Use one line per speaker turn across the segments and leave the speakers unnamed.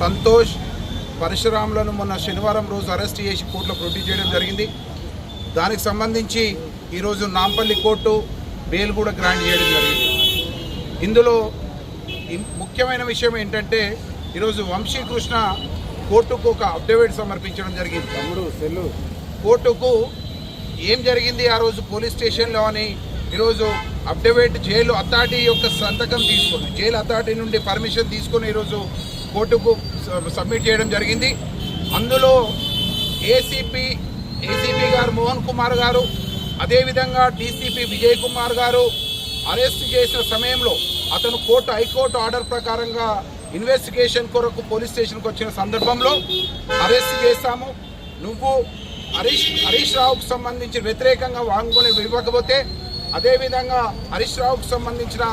సంతోష్ పరశురాములను మొన్న శనివారం రోజు అరెస్ట్ చేసి కోర్టులో ప్రొడ్యూస్ చేయడం జరిగింది. దానికి సంబంధించి ఈరోజు నాంపల్లి కోర్టు బెయిల్ కూడా గ్రాంట్ చేయడం జరిగింది. ఇందులో ముఖ్యమైన విషయం ఏంటంటే ఈరోజు వంశీకృష్ణ కోర్టుకు ఒక అఫిడవిట్ సమర్పించడం జరిగింది.
తమ్ముడు సెల్లు.
కోర్టుకు ఏం జరిగింది ఆ రోజు పోలీస్ స్టేషన్లో అని ఈరోజు అఫిడవిట్ జైలు అథారిటీ యొక్క సంతకం తీసుకొని జైలు అథారిటీ నుండి పర్మిషన్ తీసుకొని ఈరోజు కోర్టుకు సబ్మిట్ చేయడం జరిగింది. అందులో ఏసీపీ ఏసీపీ గారు మోహన్ కుమార్ గారు అదేవిధంగా డీసీపీ విజయ్ కుమార్ గారు అరెస్ట్ చేసిన సమయంలో అతను కోర్టు హైకోర్టు ఆర్డర్ ప్రకారంగా ఇన్వెస్టిగేషన్ కొరకు పోలీస్ స్టేషన్కి వచ్చిన సందర్భంలో అరెస్ట్ చేశాము. నువ్వు హరీష్ హరీష్ రావుకు సంబంధించి వ్యతిరేకంగా వాంగ్మూలం ఇవ్వకపోతే అదేవిధంగా హరీష్ రావుకు సంబంధించిన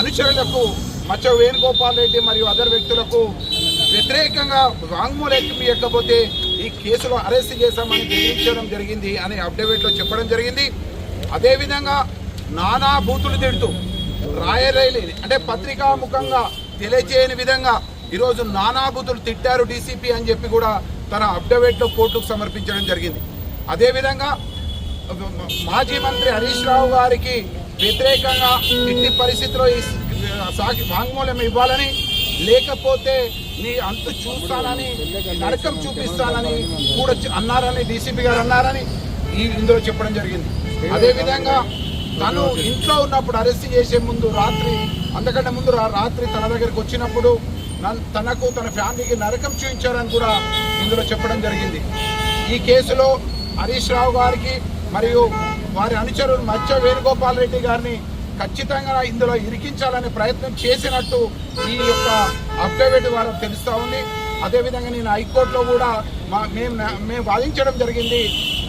అనుచరులకు మచ్చ వేణుగోపాల్ రెడ్డి మరియు అదర్ వ్యక్తులకు వ్యతిరేకంగా వాంగ్మూలం ఇవ్వకపోతే ఈ కేసులో అరెస్ట్ చేశామని బెదిరించడం జరిగింది అని అప్డేవేట్లో చెప్పడం జరిగింది. అదేవిధంగా నానా బూతులు తిడుతూ రాయరైలి అంటే పత్రికాముఖంగా తెలియజేయని విధంగా ఈరోజు నానా బూతులు తిట్టారు డీసీపీ అని చెప్పి కూడా తన అప్డేవేట్లో కోర్టుకు సమర్పించడం జరిగింది. అదేవిధంగా మాజీ మంత్రి హరీష్ రావు గారికి వ్యతిరేకంగా ఇంటి పరిస్థితిలో ఈ సాకి వాంగ్మూలం ఇవ్వాలని లేకపోతే నీ అంతు చూస్తానని నరకం చూపిస్తానని కూడా అన్నారని డీసీపీ గారు అన్నారని ఈ ఇందులో చెప్పడం జరిగింది. అదేవిధంగా తను ఇంట్లో ఉన్నప్పుడు అరెస్ట్ చేసే ముందు రాత్రి అంతకంటే ముందు రాత్రి తన దగ్గరికి వచ్చినప్పుడు తనకు తన ఫ్యామిలీకి నరకం చూపించారని కూడా ఇందులో చెప్పడం జరిగింది. ఈ కేసులో హరీష్ రావు గారికి మరియు వారి అనుచరులు మధ్య వేణుగోపాల్ రెడ్డి గారిని ఖచ్చితంగా ఇందులో ఇరికించాలనే ప్రయత్నం చేసినట్టు ఈ యొక్క అఫిడవిట్ ద్వారా తెలుస్తూ ఉంది. అదేవిధంగా నేను హైకోర్టులో కూడా మా మేము మేము వాదించడం జరిగింది.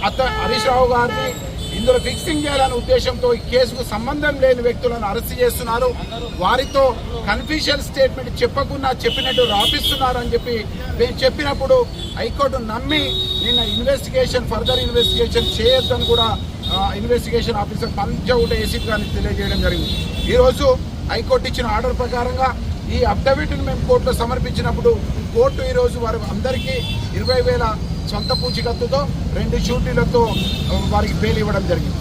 అత్త హరీష్ రావు గారిని ఇందులో ఫిక్సింగ్ చేయాలనే ఉద్దేశంతో ఈ కేసుకు సంబంధం లేని వ్యక్తులను అరెస్ట్ చేస్తున్నారు. వారితో కన్ఫ్యూషన్ స్టేట్మెంట్ చెప్పకుండా చెప్పినట్టు రాపిస్తున్నారు అని చెప్పి మేము చెప్పినప్పుడు హైకోర్టు నమ్మి నిన్న ఇన్వెస్టిగేషన్ ఫర్దర్ ఇన్వెస్టిగేషన్ చేయొద్దని కూడా ఇన్వెస్టిగేషన్ ఆఫీసర్ పంచౌట ఏసీపీ గారిని తెలియజేయడం జరిగింది. ఈరోజు హైకోర్టు ఇచ్చిన ఆర్డర్ ప్రకారంగా ఈ అఫిడవిట్ను మేము కోర్టులో సమర్పించినప్పుడు కోర్టు ఈరోజు వారి అందరికీ ఇరవై వేల సొంత పూచికత్తుతో రెండు షూటీలతో వారికి బెయిల్ ఇవ్వడం జరిగింది.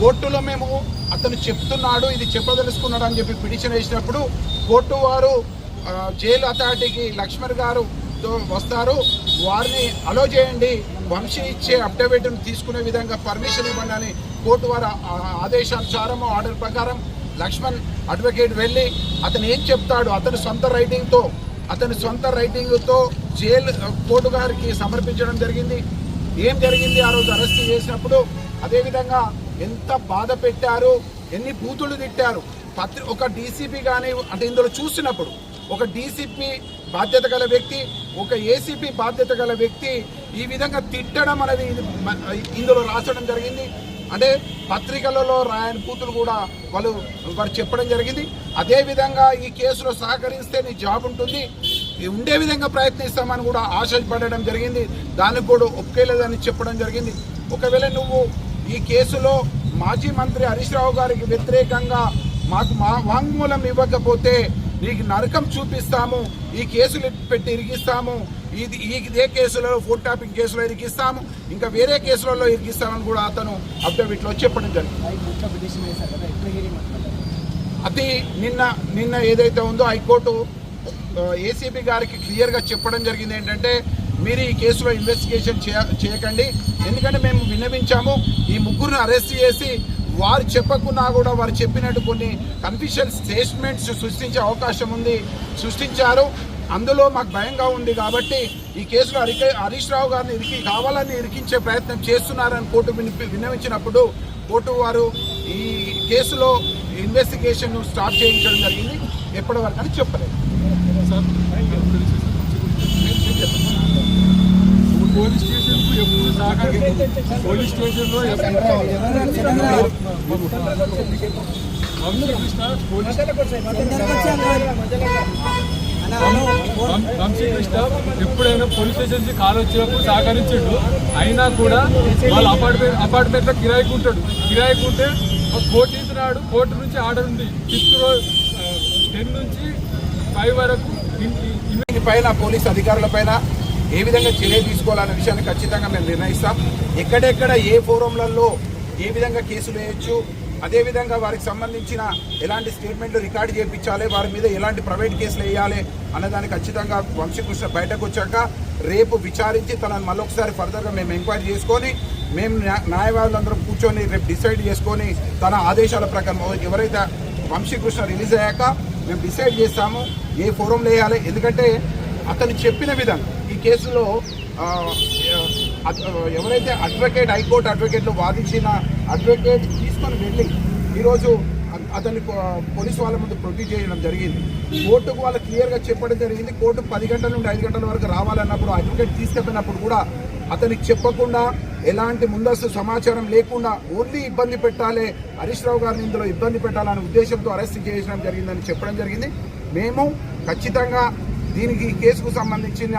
కోర్టులో మేము అతను చెప్తున్నాడు ఇది చెప్పదలుచుకున్నాడు అని చెప్పి పిటిషన్ వేసినప్పుడు కోర్టు వారు జైలు అథారిటీకి లక్ష్మణ్ గారు వస్తారు. వారిని అలో చేయండి వంశీ ఇచ్చే అఫిడవిట్ను తీసుకునే విధంగా పర్మిషన్ ఇవ్వండి అని కోర్టు వారి ఆదేశానుసారం ఆర్డర్ ప్రకారం లక్ష్మణ్ అడ్వకేట్ వెళ్ళి అతను ఏం చెప్తాడు అతని సొంత రైటింగ్తో అతని సొంత రైటింగ్తో జైలు కోర్టు గారికి సమర్పించడం జరిగింది. ఏం జరిగింది? ఆ రోజు అరెస్ట్ చేసినప్పుడు అదేవిధంగా ఎంత బాధ పెట్టారు? ఎన్ని బూతులు తిట్టారు? పత్రి ఒక డీసీపీ కానీ అంటే ఇందులో చూసినప్పుడు ఒక డీసీపీ బాధ్యత గల వ్యక్తి ఒక ఏసీపీ బాధ్యత గల వ్యక్తి ఈ విధంగా తిట్టడం అనేది ఇందులో రాసడం జరిగింది. అంటే పత్రికలలో రాయని కూతురు కూడా వాళ్ళు వారు చెప్పడం జరిగింది. అదేవిధంగా ఈ కేసులో సహకరిస్తే నీ జాబ్ ఉంటుంది. ఉండే విధంగా ప్రయత్నిస్తామని కూడా ఆశపడడం జరిగింది. దానికి కూడా ఒప్పుకోలేదని చెప్పడం జరిగింది. ఒకవేళ నువ్వు ఈ కేసులో మాజీ మంత్రి హరీష్ రావు గారికి వ్యతిరేకంగా మాకు మా వాంగ్మూలం ఇవ్వకపోతే నీకు నరకం చూపిస్తాము. ఈ కేసులు పెట్టి ఇరిగిస్తాము. ఇది ఈ ఇదే కేసులో ఫోన్ టాపింగ్ కేసులో ఇరికిస్తాము ఇంకా వేరే కేసులలో ఇరికిస్తామని కూడా అతను అఫిడవిట్లో చెప్పడం జరిగింది. అది నిన్న నిన్న ఏదైతే ఉందో హైకోర్టు ఏసీబీ గారికి క్లియర్గా చెప్పడం జరిగింది ఏంటంటే మీరు ఈ కేసులో ఇన్వెస్టిగేషన్ చేయ చేయకండి. ఎందుకంటే మేము విన్నవించాము ఈ ముగ్గురిని అరెస్ట్ చేసి వారు చెప్పకున్నా కూడా వారు చెప్పినట్టు కొన్ని కన్ఫ్యూషన్ స్టేట్మెంట్స్ సృష్టించే అవకాశం ఉంది సృష్టించారు. అందులో మాకు భయంగా ఉంది కాబట్టి ఈ కేసులో హరిక హరీష్ రావు గారిని ఇరికి కావాలని ఇరికించే ప్రయత్నం చేస్తున్నారని కోర్టు వినిపి విన్నవించినప్పుడు కోర్టు వారు ఈ కేసులో ఇన్వెస్టిగేషన్ స్టార్ట్ చేయించడం జరిగింది. ఎప్పటి వరకు అని చెప్పలేదు
పోలీస్ స్టేషన్కు ఎప్పుడు సహకరి పోలీస్ స్టేషన్లో వంశీకృష్ణ పోలీస్ వం- వంశీకృష్ణ ఎప్పుడైనా పోలీస్ స్టేషన్ కాల్ వచ్చినప్పుడు సహకరించాడు. అయినా కూడా వాళ్ళ అపార్ట్మెంట్ అపార్ట్మెంట్లో కిరాయికి ఉంటాడు కిరాయికి ఉంటే కోర్టు నాడు కోర్టు నుంచి ఆర్డర్ ఉంది. ఫిఫ్త్ రోజు టెన్ నుంచి ఫైవ్ వరకు
పైన పోలీస్ అధికారుల పైన ఏ విధంగా చర్య తీసుకోవాలనే విషయాన్ని ఖచ్చితంగా మేము నిర్ణయిస్తాం. ఎక్కడెక్కడ ఏ ఫోరంలలో ఏ విధంగా కేసులు వేయొచ్చు అదేవిధంగా వారికి సంబంధించిన ఎలాంటి స్టేట్మెంట్లు రికార్డు చేయించాలి వారి మీద ఎలాంటి ప్రైవేట్ కేసులు వేయాలి అన్నదాన్ని ఖచ్చితంగా వంశీకృష్ణ బయటకు వచ్చాక రేపు విచారించి తనను మళ్ళొకసారి ఫర్దర్గా మేము ఎంక్వైరీ చేసుకొని మేము న్యాయవాదులందరం కూర్చొని రేపు డిసైడ్ చేసుకొని తన ఆదేశాల ప్రకారం ఎవరైతే వంశీకృష్ణ రిలీజ్ అయ్యాక మేము డిసైడ్ చేస్తాము ఏ ఫోరంలో వేయాలి. ఎందుకంటే అతను చెప్పిన విధంగా ఈ కేసులో ఎవరైతే అడ్వకేట్ హైకోర్టు అడ్వకేట్లు వాదించిన అడ్వకేట్ తీసుకొని వెళ్ళి ఈరోజు అతన్ని పో- పోలీసు వాళ్ళ ముందు ప్రొడ్యూస్ చేయడం జరిగింది. కోర్టుకు వాళ్ళు క్లియర్గా చెప్పడం జరిగింది. కోర్టు పది గంటల నుండి ఐదు గంటల వరకు రావాలన్నప్పుడు అడ్వకేట్ తీసుకెళ్ళినప్పుడు కూడా అతనికి చెప్పకుండా ఎలాంటి ముందస్తు సమాచారం లేకుండా ఓన్లీ ఇబ్బంది పెట్టాలి హరీష్ రావు గారిని ఇందులో ఇబ్బంది పెట్టాలనే ఉద్దేశంతో అరెస్ట్ చేయడం జరిగిందని చెప్పడం జరిగింది. మేము ఖచ్చితంగా దీనికి కేసుకు సంబంధించిన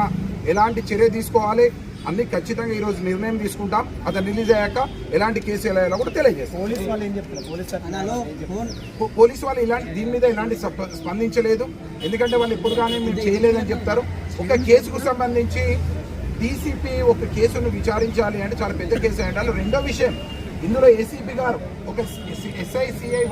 ఎలాంటి చర్య తీసుకోవాలి అన్ని ఖచ్చితంగా ఈరోజు నిర్ణయం తీసుకుంటాం. అతను రిలీజ్ అయ్యాక ఎలాంటి కేసు ఎలా కూడా తెలియజేస్తాం.
పోలీస్ వాళ్ళు ఏం చెప్తారు? పోలీస్ చట్టాలు
పో- పోలీసు వాళ్ళు ఇలాంటి దీని మీద ఇలాంటి సప- స్పందించలేదు. ఎందుకంటే వాళ్ళు ఎప్పుడు కానీ మేము చేయలేదని చెప్తారు. ఒక కేసుకు సంబంధించి డీసీపీ ఒక కేసును విచారించాలి అంటే చాలా పెద్ద కేసు అయ్యాలి రెండో విషయం. ఇందులో ఏసీపీ గారు ఒక ఎస్ఐసిఐ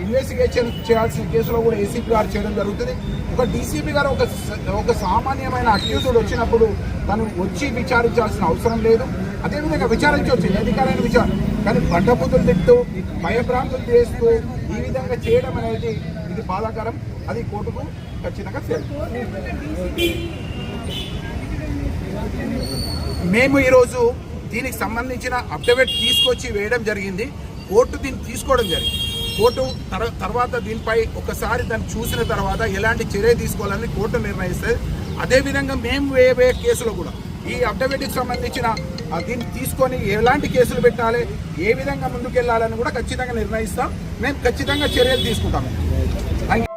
ఇన్వెస్టిగేషన్ చేయాల్సిన కేసులో కూడా ఏసీపీ గారు చేయడం జరుగుతుంది. ఒక డీసీపీ గారు ఒక స- ఒక సామాన్యమైన అక్యూజుడు వచ్చినప్పుడు తను వచ్చి విచారించాల్సిన అవసరం లేదు. అదేవిధంగా విచారించవచ్చు అధికారైన విచారణ. కానీ బండబుద్ధులు తిట్టు భయభ్రాంతులు చేస్తూ ఈ విధంగా చేయడం అనేది ఇది బాధాకరం. అది కోర్టుకు ఖచ్చితంగా మేము ఈరోజు దీనికి సంబంధించిన అప్డేట్ తీసుకొచ్చి వేయడం జరిగింది. కోర్టు దీన్ని తీసుకోవడం జరిగింది. కోర్టు తర- తర్వాత దీనిపై ఒకసారి దాన్ని చూసిన తర్వాత ఎలాంటి చర్య తీసుకోవాలని కోర్టు నిర్ణయిస్తుంది అదేవిధంగా మేము వేయబోయే కేసులో కూడా ఈ అప్డేట్కి సంబంధించిన ఆ, దీన్ని తీసుకొని ఎలాంటి కేసులు పెట్టాలి ఏ విధంగా ముందుకెళ్ళాలని కూడా ఖచ్చితంగా నిర్ణయిస్తాం. మేము ఖచ్చితంగా చర్యలు తీసుకుంటాం. Thank you.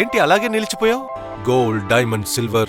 ఏంటి అలాగే నిలిచిపోయావు? Gold diamond silver.